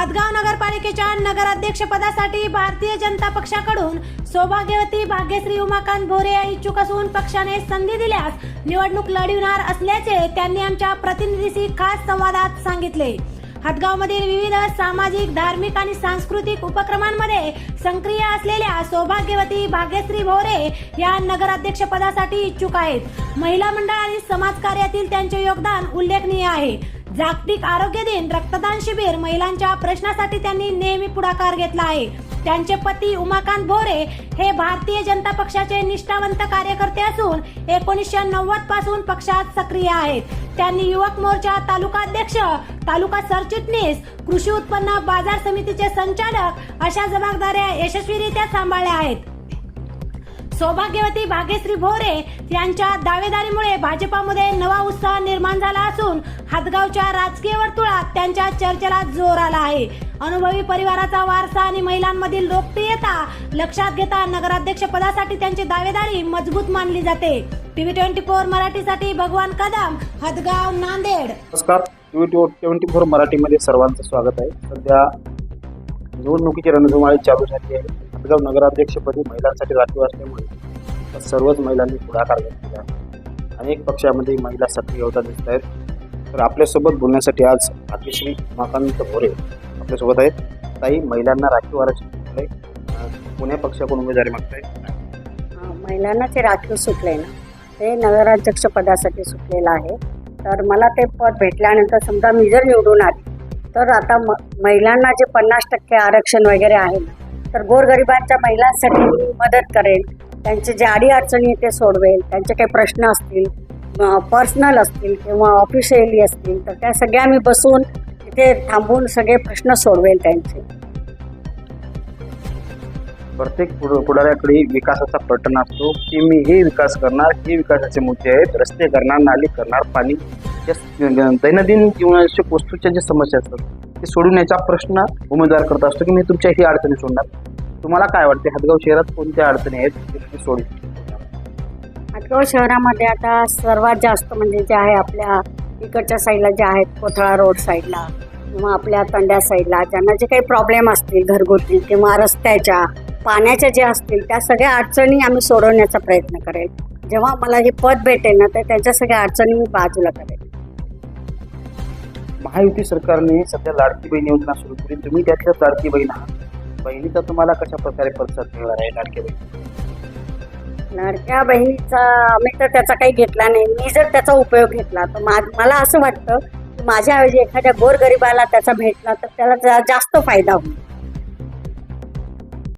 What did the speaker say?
हदगाव नगरपालिकेच्या नगराध्यक्षपदासाठी भारतीय जनता पक्षाकडून सौभाग्यवती भाग्यश्री उमाकांत भोरे या इच्छुक असून पक्षाने संधी दिल्यास निवडणूक लढविणार असल्याचे त्यांनी आमच्या प्रतिनिधीशी खास संवादात सांगितले. हदगावमधील विविध सामाजिक धार्मिक आणि सांस्कृतिक उपक्रमांमध्ये सक्रिय असलेल्या सौभाग्यवती भाग्यश्री भोरे या नगराध्यक्ष पदासाठी इच्छुक आहेत. महिला मंडळ आणि समाजकार्यातील त्यांचे योगदान उल्लेखनीय आहे. जागतिक आरोग्य दिन रक्तदान शिबिर महिलांच्या प्रश्नासाठी त्यांनी नेहमी पुढाकार घेतला आहे. त्यांचे पती उमाकांत भोरे हे भारतीय जनता पक्षाचे निष्ठावंत कार्यकर्ते असून एकोणीसशे नव्वदपासून पक्षात सक्रिय आहेत. त्यांनी युवक मोर्चा तालुका अध्यक्ष तालुका सरचिटणीस कृषी उत्पन्न बाजार समितीचे संचालक अशा जबाबदाऱ्या यशस्वीरित्या सांभाळल्या आहेत. सौभाग्यवती भाग्यश्री भोरे यांच्या दावेदारीमुळे भाजपामध्ये नवा उत्साह निर्माण झाला असून हातगावच्या राजकीय वर्तुळात त्यांच्या चर्चेला जोर आला आहे. अनुभवी परिवाराचा वारसा आणि महिलांमधील लोकप्रियता लक्षात घेता नगराध्यक्ष पदासाठी त्यांची दावेदारी मजबूत मानली जाते. टीव्ही ट्वेंटी फोर मराठीसाठी भगवान कदम हदगाव नांदेड. नमस्कार. ट्वेंटी फोर मराठीमध्ये सर्वांचं स्वागत आहे. सध्या निवडणुकीची रणधुमाळी चालू झाली आहे. हदगाव नगराध्यक्षपदी महिलांसाठी राखीव असल्यामुळे सर्वच महिलांनी पुढाकार घेतलेला आहे. अनेक पक्षामध्ये महिला सक्रिय होता दिसत आहेत. तर आपल्यासोबत बोलण्यासाठी आज भाग्यश्री उमाकांत भोरे आपल्यासोबत आहेत. ताई महिलांना राखीव आरक्षण आहे पुणे पक्षाकडून उमेदवारी मागताय? महिलांना ते राखीव सुटले ना. ते नगराध्यक्ष पदासाठी सुटलेलं आहे. तर मला ते पद भेटल्यानंतर समजा मी जर निवडून आली तर आता म महिलांना जे पन्नास टक्के आरक्षण वगैरे आहे ना तर गोरगरिबांच्या महिलांसाठी मदत करेल त्यांचे जे अडीअडचणी ते सोडवेल त्यांचे काही प्रश्न असतील पर्सनल असतील किंवा ऑफिशियली असतील तर त्या सगळ्या मी बसून तिथे थांबून सगळे प्रश्न सोडवेल त्यांचे. प्रत्येक पुढाऱ्याकडे विकासाचा पटन असतो की मी हे विकास करणार हे विकासाचे मुद्दे आहेत रस्ते करणार नाली करणार पाणी दैनंदिन जीवनाच्या वस्तूच्या ज्या समस्या असतात ते सोडवण्याचा प्रश्न उमेदवार करत असतो की मी तुमच्या ही अडचणी सोडणार. तुम्हाला काय वाटते? हदगाव शहरात कोणत्या अडचणी आहेत? सोडू हदगाव शहरामध्ये आता सर्वात जास्त म्हणजे जे आहे आपल्या इकडच्या साईडला जे आहेत कोथळा रोड साईडला किंवा आपल्या तंड्या साईडला ज्यांना जे काही प्रॉब्लेम असतील घरगुती किंवा रस्त्याच्या पाण्याच्या ज्या असतील त्या सगळ्या अडचणी आम्ही सोडवण्याचा प्रयत्न करेल. जेव्हा मला हे पद भेटेल ना तर त्यांच्या सगळ्या अडचणी मी बाजूला करेल. महायुती सरकारने सध्या लाडकी बहीण योजना सुरू केली. तुम्ही त्यातल्याच लाडकी बहीण आहात. बहिणीचा तुम्हाला कशा प्रकारे प्रतिसाद मिळणार आहे लाडक्या बहीण लाडक्या बहिणीचा मी तर त्याचा काही घेतला नाही. मी जर त्याचा उपयोग घेतला तर मा मला असं वाटतं की माझ्याऐवजी एखाद्या गोरगरिबाला त्याचा भेटला तर त्याला जास्त फायदा होईल.